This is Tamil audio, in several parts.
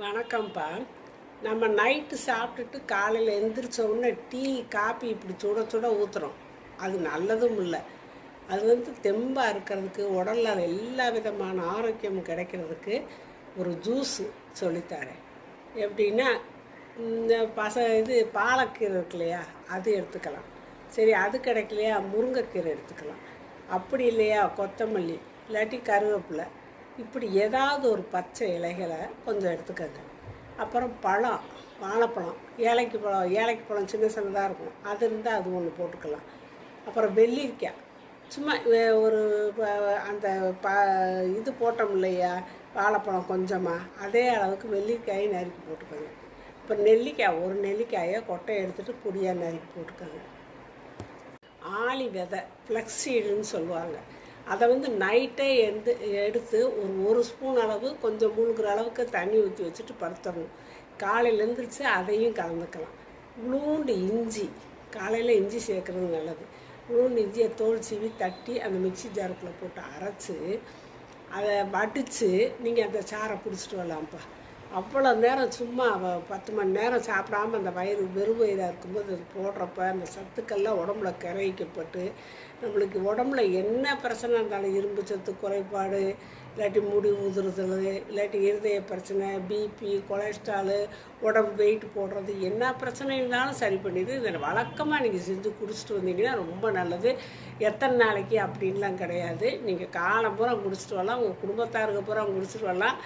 வணக்கம்ப்பா. நம்ம நைட்டு சாப்பிட்டுட்டு காலையில் எந்திரிச்ச உடனே டீ காப்பி இப்படி சுட சுட ஊற்றுறோம் அது நல்லதும் இல்லை. அது வந்து தெம்பாக இருக்கிறதுக்கு உடலில் எல்லா விதமான ஆரோக்கியமும் கிடைக்கிறதுக்கு ஒரு ஜூஸு சொல்லித்தரேன். எப்படின்னா இந்த பச இது பாலக்கீரை இருக்கு இல்லையா அது எடுத்துக்கலாம். சரி அது கிடைக்கலையா முருங்கைக்கீரை எடுத்துக்கலாம். அப்படி இல்லையா கொத்தமல்லி இல்லாட்டி கருவேப்பிலை. இப்படி ஏதாவது ஒரு பச்சை இலைகளை கொஞ்சம் எடுத்துக்கோங்க. அப்புறம் பழம் வாழைப்பழம் ஏலைக்கு பழம் ஏலைக்கு பழம் சின்ன சின்னதாக இருக்கும். அது இருந்தால் அது ஒன்று போட்டுக்கலாம். அப்புறம் வெள்ளிக்காய் சும்மா வே- ஒரு அந்த ப இது போட்டோம் இல்லையா? வாழைப்பழம் கொஞ்சமாக அதே அளவுக்கு வெள்ளிக்காயை நறுக்கி போட்டுக்கோங்க. இப்போ நெல்லிக்காய் ஒரு நெல்லிக்காயை கொட்டையை எடுத்துகிட்டு பொடியாக நறுக்கி போட்டுக்கோங்க. ஆளி விதை ஃப்ளக்ஸீடுன்னு சொல்லுவாங்க. அதை வந்து நைட்டே எந்து எடுத்து ஒரு ஒரு ஸ்பூன் அளவு கொஞ்சம் மூழ்கிற அளவுக்கு தண்ணி ஊற்றி வச்சுட்டு படுத்துடணும். காலையில் எழுந்திரிச்சு அதையும் கலந்துக்கலாம். உளுண்டு இஞ்சி. காலையில் இஞ்சி சேர்க்குறது நல்லது. உளுண்டு இஞ்சியை தோல் சீவி தட்டி அந்த மிக்ஸி ஜாருக்குள்ளே போட்டு அரைச்சி அதை வடித்து நீங்கள் அந்த சாரை பிடிச்சிட்டு வரலாம்ப்பா. அவ்வளோ நேரம் சும்மா அவள் பத்து மணி நேரம் சாப்பிடாம அந்த வயிறு வெறும் வயிறாக இருக்கும்போது அது போடுறப்ப அந்த சத்துக்கள்லாம் உடம்புல கரைக்கப்பட்டு நம்மளுக்கு உடம்புல என்ன பிரச்சனை இருந்தாலும் இரும்பு சத்து குறைபாடு இல்லாட்டி முடி உதிர்தல் இல்லாட்டி இருதய பிரச்சனை பிபி கொலஸ்ட்ராலு உடம்பு வெயிட் போடுறது என்ன பிரச்சனை இருந்தாலும் சரி பண்ணிடுது இதை வழக்கமாக நீங்கள் செஞ்சு குடிச்சிட்டு வந்தீங்கன்னா ரொம்ப நல்லது. எத்தனை நாளைக்கு அப்படின்லாம் கிடையாது. நீங்கள் காலம் பூரா குடிச்சிட்டு வரலாம். உங்கள் குடும்பத்தாருக்கு பூரா குடிச்சிட்டு வரலாம்.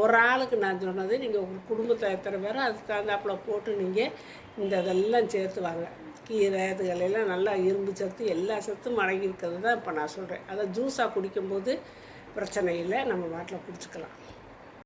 ஒரு ஆளுக்கு நான் சொன்னது நீங்கள் உங்கள் குடும்பத்தை எத்தனை பேரோ அதுக்கு தகுந்தாப்புல போட்டு நீங்கள் இந்த இதெல்லாம் சேர்த்து வாங்க. கீரை இதுகளெல்லாம் நல்லா இரும்பு சத்து எல்லா சத்தும் அடங்கி இருக்கிறது தான் இப்போ நான் சொல்கிறேன் அதை ஜூஸாக குடிக்கும்போது பிரச்சனை இல்லை நம்ம வாட்டில் குடிச்சுக்கலாம்.